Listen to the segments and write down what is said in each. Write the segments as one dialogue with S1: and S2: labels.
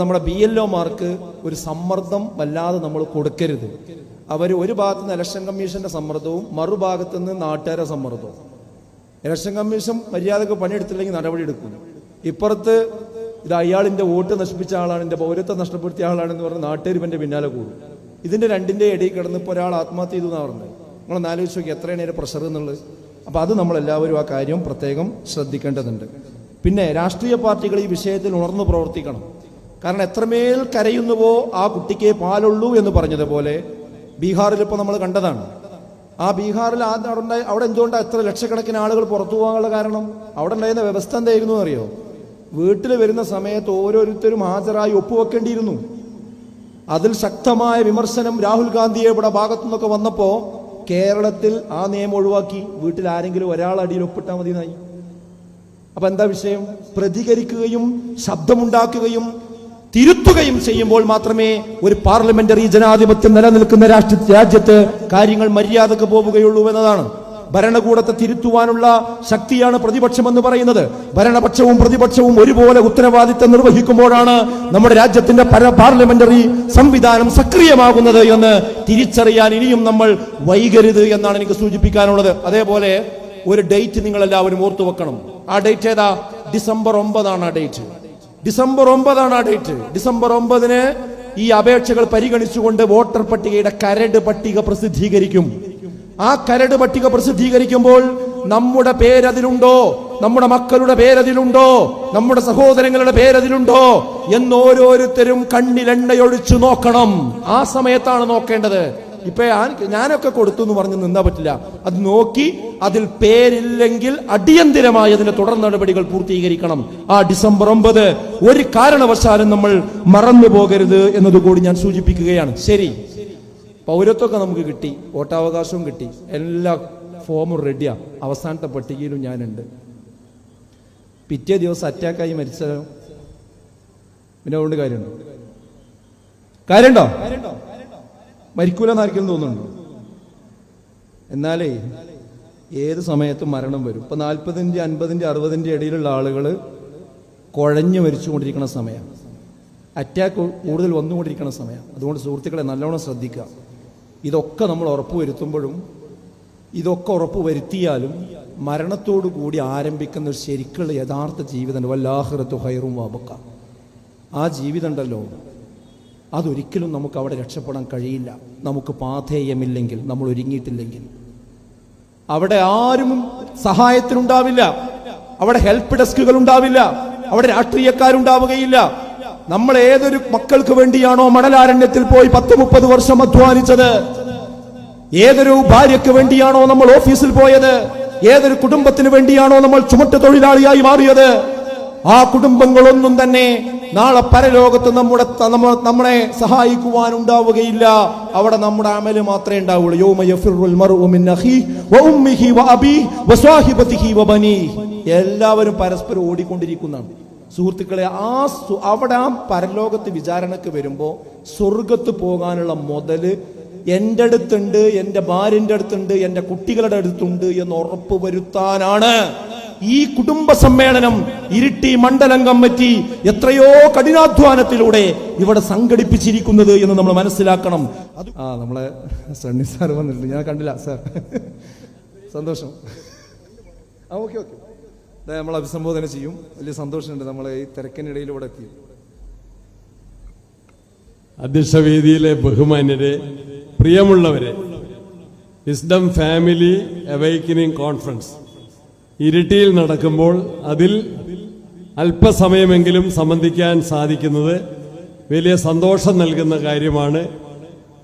S1: നമ്മുടെ B L ഒമാർക്ക് ഒരു സമ്മർദ്ദം വല്ലാതെ നമ്മൾ കൊടുക്കരുത്. അവർ ഒരു ഭാഗത്ത് നിന്ന് ഇലക്ഷൻ കമ്മീഷന്റെ സമ്മർദ്ദവും മറുഭാഗത്ത് നിന്ന് നാട്ടുകാരെ സമ്മർദ്ദവും. ഇലക്ഷൻ കമ്മീഷൻ മര്യാദയ്ക്ക് പണിയെടുത്തില്ലെങ്കിൽ നടപടി എടുക്കും. ഇപ്പുറത്ത് ഇത് അയാളിന്റെ വോട്ട് നശിപ്പിച്ച ആളാണ് എന്റെ പൗരത്വം നഷ്ടപ്പെടുത്തിയ ആളാണെന്ന് പറഞ്ഞ് നാട്ടുകാർ ഇവന്റെ പിന്നാലെ കൂടും. ഇതിന്റെ രണ്ടിന്റെ ഇടയിൽ കിടന്ന് ഒരാൾ ആത്മഹത്യ ചെയ്തു എന്നാണ് പറഞ്ഞത്. നിങ്ങളൊന്ന് ആലോചിച്ച് നോക്കി എത്രയാണ് നേരം പ്രഷർ എന്നുള്ളത്? അപ്പൊ അത് നമ്മളെല്ലാവരും ആ കാര്യം പ്രത്യേകം ശ്രദ്ധിക്കേണ്ടതുണ്ട്. പിന്നെ രാഷ്ട്രീയ പാർട്ടികൾ ഈ വിഷയത്തിൽ ഉണർന്നു പ്രവർത്തിക്കണം. കാരണം എത്രമേൽ കരയുന്നുവോ ആ കുട്ടിക്ക് പാലുള്ളൂ എന്ന് പറഞ്ഞതുപോലെ ബീഹാറിൽ ഇപ്പോൾ നമ്മൾ കണ്ടതാണ്. ആ ബീഹാറിൽ ആദ്യം അവിടെ അവിടെ എന്തുകൊണ്ടാണ് എത്ര ലക്ഷക്കണക്കിന് ആളുകൾ പുറത്തു പോകാനുള്ള കാരണം? അവിടെ ഉണ്ടായിരുന്ന വ്യവസ്ഥ എന്തായിരുന്നു അറിയോ? വീട്ടിൽ വരുന്ന സമയത്ത് ഓരോരുത്തരും ഹാജരായി ഒപ്പുവെക്കേണ്ടിയിരുന്നു. അതിൽ ശക്തമായ വിമർശനം രാഹുൽ ഗാന്ധിയുടെ ഭാഗത്തു നിന്നൊക്കെ വന്നപ്പോൾ കേരളത്തിൽ ആ നിയമം ഒഴിവാക്കി. വീട്ടിൽ ആരെങ്കിലും ഒരാൾ അടിയിൽ ഒപ്പിട്ടാൽ മതി എന്നായി അപ്പൊ എന്താ വിഷയം? പ്രതികരിക്കുകയും ശബ്ദമുണ്ടാക്കുകയും തിരുത്തുകയും ചെയ്യുമ്പോൾ മാത്രമേ ഒരു പാർലമെന്ററി ജനാധിപത്യം നിലനിൽക്കുന്ന രാഷ്ട്ര രാജ്യത്ത് കാര്യങ്ങൾ മര്യാദയ്ക്ക് പോവുകയുള്ളൂ എന്നതാണ്. ഭരണകൂടത്തെ തിരുത്തുവാനുള്ള ശക്തിയാണ് പ്രതിപക്ഷം എന്ന് പറയുന്നത്. ഭരണപക്ഷവും പ്രതിപക്ഷവും ഒരുപോലെ ഉത്തരവാദിത്തം നിർവഹിക്കുമ്പോഴാണ് നമ്മുടെ രാജ്യത്തിന്റെ പാർലമെന്ററി സംവിധാനം സക്രിയമാകുന്നത് എന്ന് തിരിച്ചറിയാൻ ഇനിയും നമ്മൾ വൈകരുത് എന്നാണ് എനിക്ക് സൂചിപ്പിക്കാനുള്ളത്. അതേപോലെ ഒരു ഡേറ്റ് നിങ്ങൾ എല്ലാവരും ഓർത്തു വെക്കണം ആ ഡേറ്റ് ഏതാ? ഡിസംബർ ഒമ്പതാണ് ആ ഡേറ്റ്. ഡിസംബർ ഒമ്പതാണ് ആ ഡേറ്റ്. ഡിസംബർ ഒമ്പതിന് ഈ അപേക്ഷകൾ പരിഗണിച്ചുകൊണ്ട് വോട്ടർ പട്ടികയുടെ കരട് പട്ടിക പ്രസിദ്ധീകരിക്കും. ആ കരട് പട്ടിക പ്രസിദ്ധീകരിക്കുമ്പോൾ നമ്മുടെ പേരതിലുണ്ടോ? നമ്മുടെ മക്കളുടെ പേരതിലുണ്ടോ? നമ്മുടെ സഹോദരങ്ങളുടെ പേരതിലുണ്ടോ? എന്ന് ഓരോരുത്തരും കണ്ണിലെണ്ണയൊഴിച്ചു നോക്കണം. ആ സമയത്താണ് നോക്കേണ്ടത്. ഇപ്പൊ ഞാൻ- ഞാനൊക്കെ കൊടുത്തു എന്ന് പറഞ്ഞ് നിന്നാ പറ്റില്ല. അത് നോക്കി അതിൽ പേരില്ലെങ്കിൽ അടിയന്തിരമായി അതിന്റെ തുടർ നടപടികൾ പൂർത്തീകരിക്കണം. ആ ഡിസംബർ ഒമ്പത് ഒരു കാരണവശാലും നമ്മൾ മറന്നു പോകരുത് എന്നതുകൂടി ഞാൻ സൂചിപ്പിക്കുകയാണ്. ശരി. പൗരത്വമൊക്കെ നമുക്ക് കിട്ടി. വോട്ടവകാശവും കിട്ടി. എല്ലാ ഫോമും റെഡിയാ. അവസാനത്തെ പട്ടികയിലും ഞാനുണ്ട്. പിറ്റേ ദിവസം അറ്റാക്കായി മരിച്ചാലോ പിന്നെ അതുകൊണ്ട് കാര്യമുണ്ടോ? കാര്യമുണ്ടോ? മരിക്കൂലെന്നായിരിക്കും തോന്നുന്നുണ്ടോ? എന്നാലേ ഏത് സമയത്തും മരണം വരും. ഇപ്പൊ നാൽപ്പതിന്റെ അൻപതിന്റെ അറുപതിന്റെ ഇടയിലുള്ള ആളുകൾ കുഴഞ്ഞു മരിച്ചുകൊണ്ടിരിക്കുന്ന സമയം. അറ്റാക്ക് കൂടുതൽ വന്നുകൊണ്ടിരിക്കുന്ന സമയം. അതുകൊണ്ട് സുഹൃത്തുക്കളെ നല്ലോണം ശ്രദ്ധിക്കുക. ഇതൊക്കെ നമ്മൾ ഉറപ്പ് വരുത്തുമ്പോഴും ഇതൊക്കെ ഉറപ്പ് വരുത്തിയാലും മരണത്തോടു കൂടി ആരംഭിക്കുന്ന ഒരു ശരിക്കുള്ള യഥാർത്ഥ ജീവിതം വല്ലാഹൃത്തു ഹൈറും വാബക്ക. ആ ജീവിതം ഉണ്ടല്ലോ. അതൊരിക്കലും നമുക്ക് അവിടെ രക്ഷപ്പെടാൻ കഴിയില്ല. നമുക്ക് പാഥേയമില്ലെങ്കിൽ നമ്മൾ ഒരുങ്ങിയിട്ടില്ലെങ്കിൽ. അവിടെ ആരും സഹായത്തിനുണ്ടാവില്ല. അവിടെ ഹെൽപ്പ് ഡെസ്കുകൾ ഉണ്ടാവില്ല. അവിടെ രാഷ്ട്രീയക്കാരുണ്ടാവുകയില്ല. നമ്മൾ ഏതൊരു മക്കൾക്ക് വേണ്ടിയാണോ മണലാരണ്യത്തിൽ പോയി പത്ത് മുപ്പത് വർഷം അധ്വാനിച്ചത്? ഏതൊരു ഭാര്യയ്ക്ക് വേണ്ടിയാണോ നമ്മൾ ഓഫീസിൽ പോയത്? ഏതൊരു കുടുംബത്തിന് വേണ്ടിയാണോ നമ്മൾ ചുമട്ട് തൊഴിലാളിയായി മാറിയത്? ആ കുടുംബങ്ങളൊന്നും തന്നെ നാളെ പരലോകത്ത് നമ്മുടെ നമ്മളെ സഹായിക്കുവാൻ ഉണ്ടാവുകയില്ല. അവിടെ നമ്മുടെ അമൽ മാത്രമേ ഉണ്ടാവുള്ളൂ. എല്ലാവരും പരസ്പരം ഓടിക്കൊണ്ടിരിക്കുന്നതാണ്. സുഹൃത്തുക്കളെ ആ അവിടെ ആ പരലോകത്ത് വിചാരണക്ക് വരുമ്പോ സ്വർഗത്ത് പോകാനുള്ള മുതൽ എന്റെ അടുത്തുണ്ട് എന്റെ ഭാര്യന്റെ അടുത്തുണ്ട് എന്റെ കുട്ടികളുടെ അടുത്തുണ്ട് എന്ന് ഉറപ്പ് വരുത്താനാണ്. ഈ കുടുംബ സമ്മേളനം ഇരിട്ടി മണ്ഡലം കമ്മിറ്റി എത്രയോ കഠിനാധ്വാനത്തിലൂടെ ഇവിടെ സംഘടിപ്പിച്ചിരിക്കുന്നത് എന്ന് നമ്മൾ മനസ്സിലാക്കണം. അത് ആ നമ്മളെ സണ്ണി സാർ വന്നിട്ടുണ്ട്. ഞാൻ കണ്ടില്ല സാർ. സന്തോഷം. ആ ഓക്കെ ഓക്കെ. അതെ നമ്മൾ അഭിസംബോധന ചെയ്യും. വലിയ സന്തോഷമുണ്ട് നമ്മൾ ഈ തിരക്കിനിടയിലൂടെ എത്തി. എത്തി
S2: അധ്യക്ഷവേദിയിലെ ബഹുമാന്യരെ പ്രിയമുള്ളവരെ വിസ്ഡം ഫാമിലി അവൈക്കനിങ് കോൺഫറൻസ് ഇരിട്ടിയിൽ നടക്കുമ്പോൾ അതിൽ അല്പസമയമെങ്കിലും സംബന്ധിക്കാൻ സാധിക്കുന്നത് വലിയ സന്തോഷം നൽകുന്ന കാര്യമാണ്.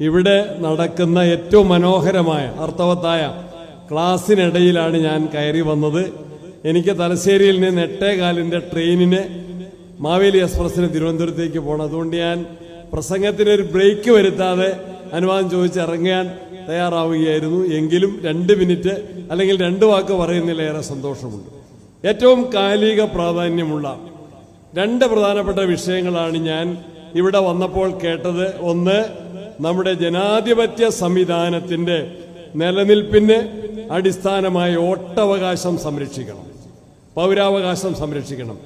S2: ഇവിടെ നടക്കുന്ന ഏറ്റവും മനോഹരമായ അർത്ഥവത്തായ ക്ലാസ്സിനിടയിലാണ് ഞാൻ കയറി വന്നത്. എനിക്ക് തലശ്ശേരിയിൽ നിന്ന് എട്ടേകാലിന്റെ ട്രെയിനിന് മാവേലി എക്സ്പ്രസിന് തിരുവനന്തപുരത്തേക്ക് പോകണം. അതുകൊണ്ട് ഞാൻ പ്രസംഗത്തിന് ഒരു ബ്രേക്ക് വരുത്താതെ അനുവാദം ചോദിച്ച് ഇറങ്ങാൻ തയ്യാറാവുകയായിരുന്നു. എങ്കിലും രണ്ട് മിനിറ്റ് അല്ലെങ്കിൽ രണ്ട് വാക്ക് പറയുന്നതിലേറെ സന്തോഷമുണ്ട്. ഏറ്റവും കാലിക പ്രാധാന്യമുള്ള രണ്ട് പ്രധാനപ്പെട്ട വിഷയങ്ങളാണ് ഞാൻ ഇവിടെ വന്നപ്പോൾ കേട്ടത്. ഒന്ന് നമ്മുടെ ജനാധിപത്യ സംവിധാനത്തിന്റെ നിലനിൽപ്പിന് അടിസ്ഥാനമായ വോട്ടവകാശം സംരക്ഷിക്കണം. പൗരാവകാശം സംരക്ഷിക്കണം.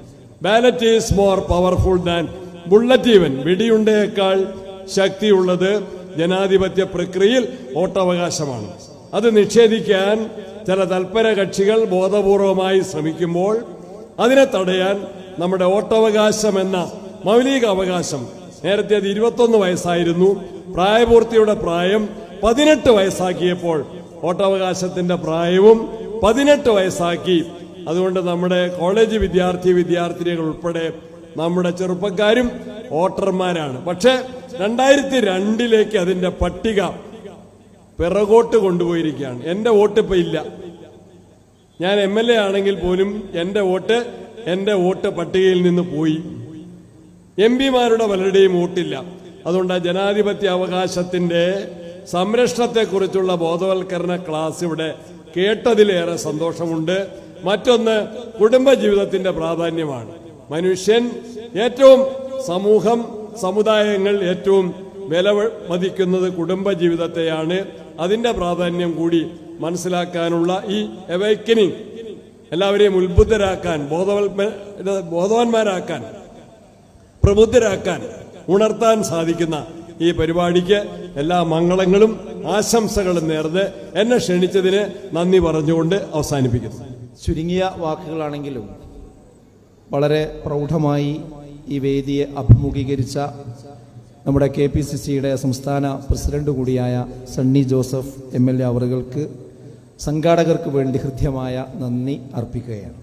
S2: Ballot is more powerful than bullet even വെടിയുണ്ടയേക്കാൾ ശക്തിയുള്ളത് ജനാധിപത്യ പ്രക്രിയയിൽ വോട്ടവകാശമാണ്. അത് നിഷേധിക്കാൻ ചില തൽപര കക്ഷികൾ ബോധപൂർവമായി ശ്രമിക്കുമ്പോൾ അതിനെ തടയാൻ നമ്മുടെ വോട്ടവകാശം എന്ന മൗലിക അവകാശം നേരത്തെ അത് ഇരുപത്തൊന്ന് വയസ്സായിരുന്നു. പ്രായപൂർത്തിയുടെ പ്രായം പതിനെട്ട് വയസ്സാക്കിയപ്പോൾ വോട്ടവകാശത്തിന്റെ പ്രായവും പതിനെട്ട് വയസ്സാക്കി. അതുകൊണ്ട് നമ്മുടെ കോളേജ് വിദ്യാർത്ഥി വിദ്യാർത്ഥിനികൾ ഉൾപ്പെടെ നമ്മുടെ ചെറുപ്പക്കാരും വോട്ടർമാരാണ്. പക്ഷേ രണ്ടായിരത്തി രണ്ടിലേക്ക് അതിന്റെ പട്ടിക പിറകോട്ട് കൊണ്ടുപോയിരിക്കുകയാണ്. എന്റെ വോട്ട് ഇപ്പൊ ഇല്ല. ഞാൻ എം എൽ എ ആണെങ്കിൽ പോലും എന്റെ വോട്ട് എന്റെ വോട്ട് പട്ടികയിൽ നിന്ന് പോയി. എം പിമാരുടെ പലരുടെയും വോട്ടില്ല. അതുകൊണ്ട് ജനാധിപത്യ അവകാശത്തിന്റെ സംരക്ഷണത്തെക്കുറിച്ചുള്ള ബോധവൽക്കരണ ക്ലാസ് ഇവിടെ കേട്ടതിലേറെ സന്തോഷമുണ്ട്. മറ്റൊന്ന് കുടുംബജീവിതത്തിന്റെ പ്രാധാന്യമാണ്. മനുഷ്യൻ ഏറ്റവും സമൂഹം സമുദായങ്ങൾ ഏറ്റവും വില മതിക്കുന്നത് കുടുംബജീവിതത്തെയാണ്. അതിന്റെ പ്രാധാന്യം കൂടി മനസ്സിലാക്കാനുള്ള ഈ എവൈക്കനിങ് എല്ലാവരെയും ഉത്ബുദ്ധരാക്കാൻ ബോധവത്മ ബോധവാന്മാരാക്കാൻ പ്രബുദ്ധരാക്കാൻ ഉണർത്താൻ സാധിക്കുന്ന ഈ പരിപാടിക്ക് എല്ലാ മംഗളങ്ങളും ആശംസകളും നേർന്ന് എന്നെ ക്ഷണിച്ചതിന് നന്ദി പറഞ്ഞുകൊണ്ട് അവസാനിപ്പിക്കുന്നു.
S1: ചുരുങ്ങിയ വാക്കുകളാണെങ്കിലും വളരെ പ്രൗഢമായി ഈ വേദിയെ അഭിമുഖീകരിച്ച നമ്മുടെ കെ പി സി സിയുടെ സംസ്ഥാന പ്രസിഡന്റ് കൂടിയായ Sunny Joseph M L A അവറുകൾക്ക് സംഘാടകർക്ക് വേണ്ടി ഹൃദ്യമായ നന്ദി അർപ്പിക്കുകയാണ്.